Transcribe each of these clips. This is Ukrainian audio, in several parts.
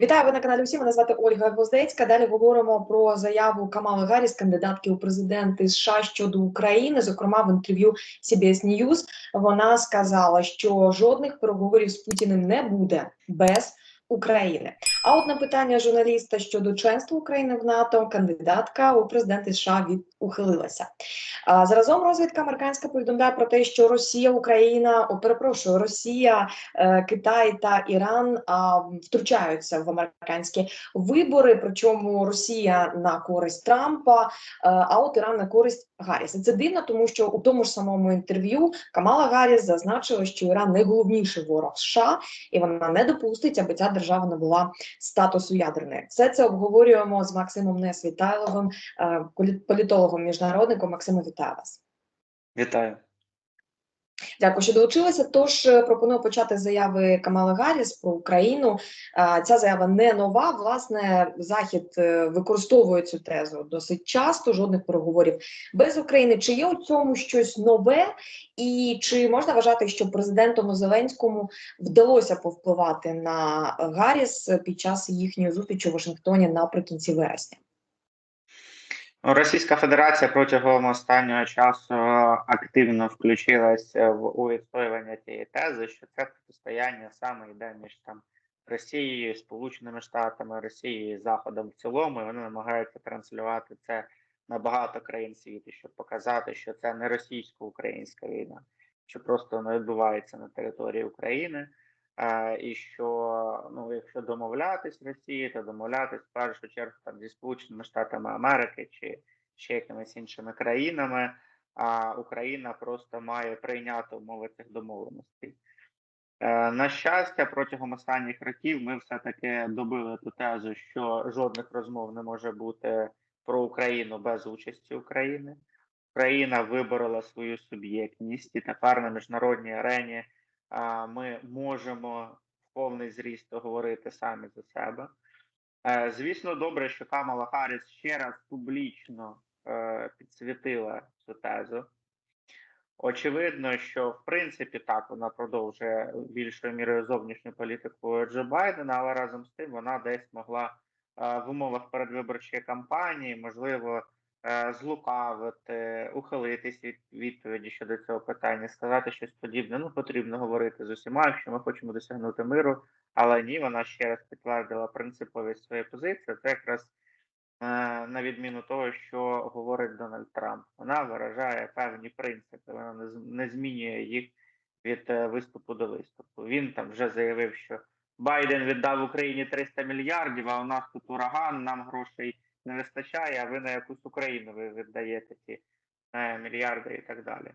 Вітаю ви на каналі. Усі мене звати Ольга Гвоздецька. Далі говоримо про заяву Камали Гарріс, кандидатки у президенти США щодо України. Зокрема, в інтерв'ю CBS News вона сказала, що жодних переговорів з Путіним не буде без України. А от на питання журналіста щодо членства України в НАТО, кандидатка у президенти США від ухилилася. А заразом розвідка американська повідомляє про те, що Росія, Україна, о, перепрошую, Росія, е, Китай та Іран а, втручаються в американські вибори. Причому Росія на користь Трампа, е, а от Іран на користь Гарріса. Це дивно, тому що у тому ж самому інтерв'ю Камала Гарріс зазначила, що Іран найголовніший ворог США, і вона не допустить, аби ця держава набула статусу ядерної. Все це обговорюємо з Максимом Несвітайловим, е, політологом міжнародником. Максиме, вітаю вас. Вітаю. Дякую, що долучилися. Тож е, пропоную почати заяви Камали Гарріс про Україну. Е, Ця заява не нова. Власне, захід е, використовує цю тезу досить часто. Жодних переговорів без України. Чи є у цьому щось нове, і чи можна вважати, що президентому Зеленському вдалося повпливати на Гарріс під час їхньої зустрічі у Вашингтоні наприкінці вересня? Російська Федерація протягом останнього часу активно включилася в у відстоювання тієї тези, що це протистояння саме йде між там Росією, Сполученими Штатами, Росією і Заходом в цілому. І вони намагаються транслювати це на багато країн світу, щоб показати, що це не російсько-українська війна, що просто вона відбувається на території України. Е, і що ну, якщо домовлятись з Росією, то домовлятись в першу чергу там зі Сполученими Штатами Америки чи ще якимись іншими країнами, а Україна просто має прийняти умови цих домовленостей. Е, На щастя, протягом останніх років ми все-таки добили ту тезу, що жодних розмов не може бути про Україну без участі України. Україна виборола свою суб'єктність і тепер на міжнародній арені ми можемо в повний зріст говорити самі за себе. Е, Звісно, добре, що Камала Харріс ще раз публічно е, підсвітила цю тезу. Очевидно, що в принципі так вона продовжує більшою мірою зовнішню політику Джо Байдена, але разом з тим вона десь могла е, в умовах передвиборчої кампанії, можливо, злукавити, ухилитись від відповіді щодо цього питання, сказати щось подібне. Ну потрібно говорити з усіма, якщо ми хочемо досягнути миру. Але ні, вона ще раз підтвердила принциповість своєї позиції. Це якраз е, на відміну того, що говорить Дональд Трамп. Вона виражає певні принципи, вона не змінює їх від е, виступу до виступу. Він там вже заявив, що Байден віддав Україні 300 мільярдів, а у нас тут ураган, нам грошей не вистачає, а ви на якусь Україну ви віддаєте ці е, мільярди і так далі.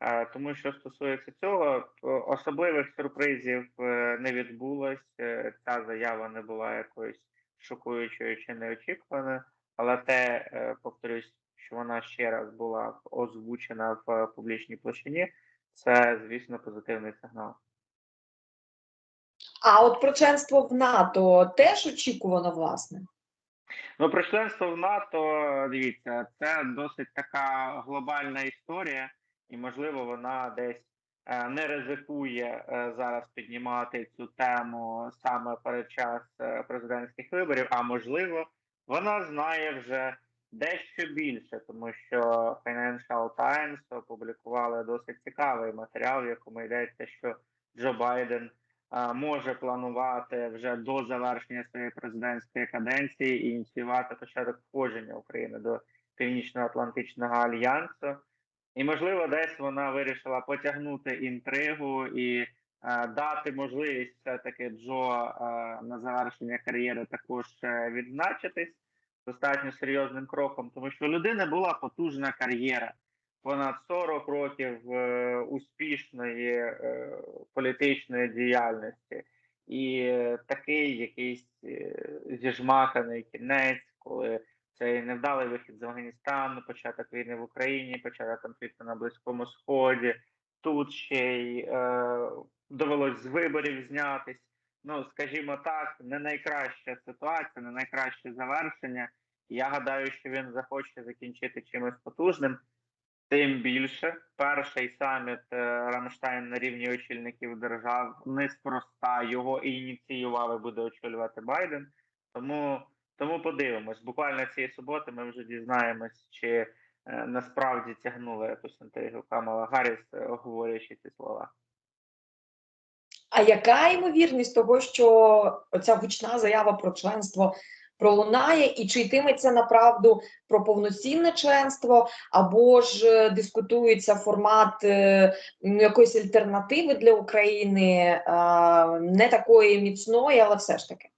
Е, Тому що стосується цього, особливих сюрпризів е, не відбулось. Ця заява не була якоюсь шокуючою чи неочікуваною, але те, повторюсь, що вона ще раз була озвучена в публічній площині, це, звісно, позитивний сигнал. А от про членство в НАТО теж очікувано, власне. Ну, про членство в НАТО, дивіться, це досить така глобальна історія, і можливо, вона десь е, не ризикує е, зараз піднімати цю тему саме перед час е, президентських виборів. А можливо, вона знає вже дещо більше, тому що Financial Times опублікували досить цікавий матеріал, в якому йдеться, що Джо Байден може планувати вже до завершення своєї президентської каденції і ініціювати початок входження України до Північно-Атлантичного альянсу. І, можливо, десь вона вирішила потягнути інтригу і е, дати можливість все-таки Джо е, на завершення кар'єри також е, відзначитись достатньо серйозним кроком, тому що у людини була потужна кар'єра понад 40 років е, успішної е, політичної діяльності, і такий якийсь е, зіжмаканий кінець, коли цей невдалий вихід з Афганістану, початок війни в Україні, початок конфлікту на Близькому Сході. Тут ще й е, довелось з виборів знятись. Ну, скажімо так, не найкраща ситуація, не найкраще завершення. Я гадаю, що він захоче закінчити чимось потужним. Тим більше, перший саміт е, Рамштайн на рівні очільників держав неспроста його ініціював і буде очолювати Байден. Тому, тому подивимось. Буквально цієї суботи ми вже дізнаємось, чи е, насправді тягнула якусь інтригу Камала Гарріс, е, говорячи ці слова. А яка ймовірність того, що ця гучна заява про членство пролунає, і чи йтиметься направду про повноцінне членство, або ж е, дискутується формат е, ну, якоїсь альтернативи для України, не такої міцної, але все ж таки.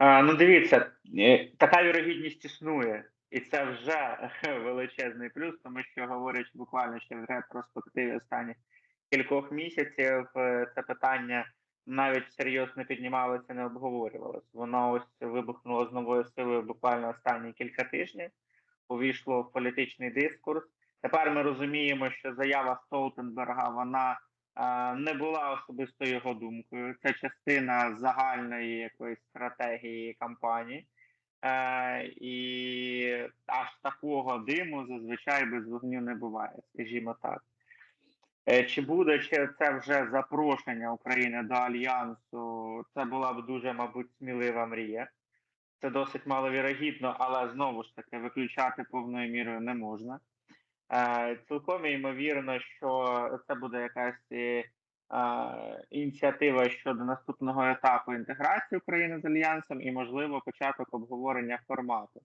А, ну, дивіться, е, така вірогідність існує, і це вже величезний плюс, тому що говорячи буквально ще в ретроспективі останніх кількох місяців, е, це питання навіть серйозно піднімалося, не обговорювалося. Воно ось вибухнуло з новою силою буквально останні кілька тижнів, увійшло в політичний дискурс. Тепер ми розуміємо, що заява Столтенберга вона е, не була особисто його думкою. Це частина загальної якоїсь стратегії кампанії. Е, і аж такого диму зазвичай без вогню не буває, скажімо так. Е, Чи буде чи це вже запрошення України до альянсу? Це була б дуже, мабуть, смілива мрія. Це досить маловірогідно, але знову ж таки виключати повною мірою не можна. Е, Цілком ймовірно, що це буде якась е, ініціатива щодо наступного етапу інтеграції України з альянсом і, можливо, початок обговорення формату.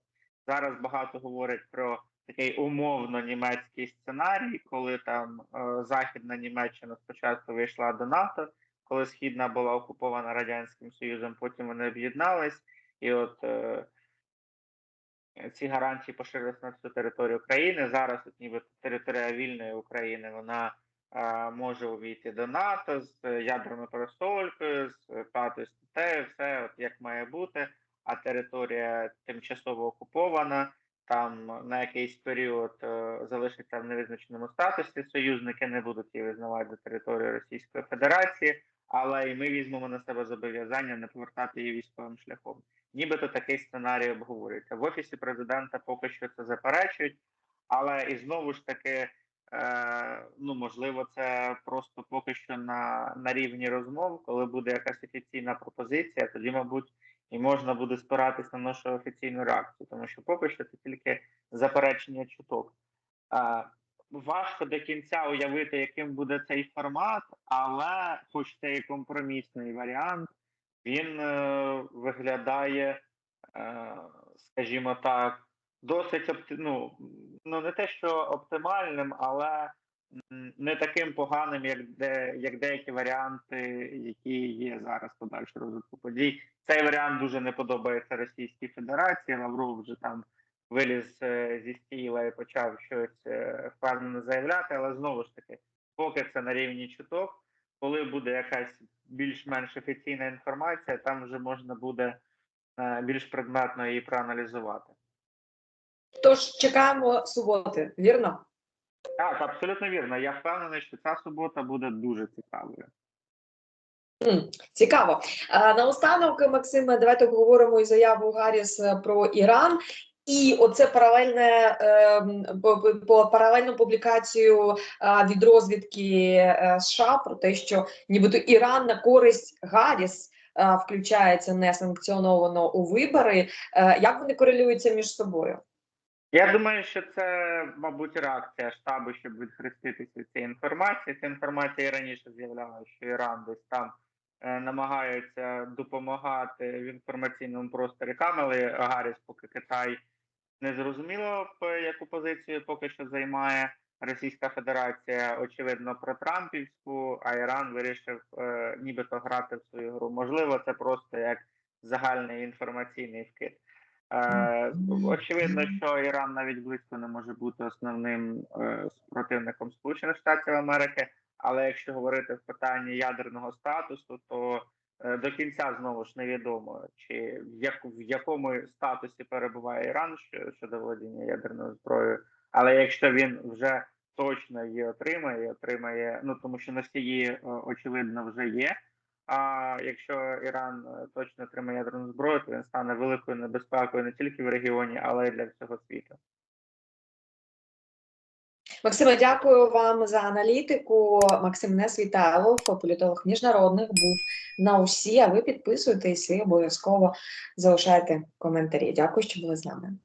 Зараз багато говорять про такий умовно німецький сценарій, коли там е, Західна Німеччина спочатку вийшла до НАТО, коли Східна була окупована Радянським Союзом, потім вони об'єднались, і от е, ці гарантії поширилися на всю територію України. Зараз, от ніби територія вільної України, вона е, може увійти до НАТО з ядерною парасолькою, з п'ятою статтею, все от як має бути. А територія тимчасово окупована, там на якийсь період е, залишиться в невизначеному статусі. Союзники не будуть її визнавати за територію Російської Федерації, але і ми візьмемо на себе зобов'язання не повертати її військовим шляхом. Нібито такий сценарій обговорюється. В офісі президента поки що це заперечують, але і знову ж таки. Е, ну, можливо, це просто поки що на на рівні розмов, коли буде якась офіційна пропозиція, тоді, мабуть, і можна буде спиратися на нашу офіційну реакцію, тому що поки що це тільки заперечення чуток. Е, важко до кінця уявити, яким буде цей формат, але, хоч це і компромісний варіант, він е, виглядає, е, скажімо так, досить опти... ну, ну не те, що оптимальним, але не таким поганим, як де як деякі варіанти, які є зараз подальшого розвитку подій. Цей варіант дуже не подобається Російській Федерації. Лавров вже там виліз е, зі стіла і почав щось е, впевнено заявляти, але знову ж таки, поки це на рівні чуток, коли буде якась більш-менш офіційна інформація, там вже можна буде е, більш предметно її проаналізувати. Тож чекаємо суботи, вірно? Так, абсолютно вірно. Я впевнений, що ця субота буде дуже цікавою. Цікаво. А, Наостанок, Максиме, давайте обговоримо і заяву Гарріс е, про Іран. І оце паралельне ем, по- паралельну публікацію а, від розвідки е, США про те, що нібито Іран на користь Гарріс включається несанкціоновано у вибори. Е, Як вони корелюються між собою? Я думаю, що це, мабуть, реакція штабу, щоб відхреститися від цієї інформації. Ця інформація і раніше з'являлася, що Іран десь там е, намагається допомагати в інформаційному просторі Камали Гарріс, поки Китай не зрозуміло, яку позицію поки що займає Російська Федерація, очевидно, про Трампівську, а Іран вирішив е, нібито грати в свою гру. Можливо, це просто як загальний інформаційний вкид. Е, очевидно, що Іран навіть близько не може бути основним е, супротивником Сполучених Штатів Америки. Але якщо говорити в питанні ядерного статусу, то е, до кінця знову ж невідомо, чи в, як, в якому статусі перебуває Іран що- щодо володіння ядерною зброєю. Але якщо він вже точно її отримає, отримає, ну тому що носії е, очевидно вже є. А якщо Іран е, точно отримає ядерну зброю, то він стане великою небезпекою не тільки в регіоні, але й для всього світу. Максиме, дякую вам за аналітику. Максим Несвітайлов, політолог міжнародних, був на усі. А ви підписуєтесь і обов'язково залишайте коментарі. Дякую, що були з нами.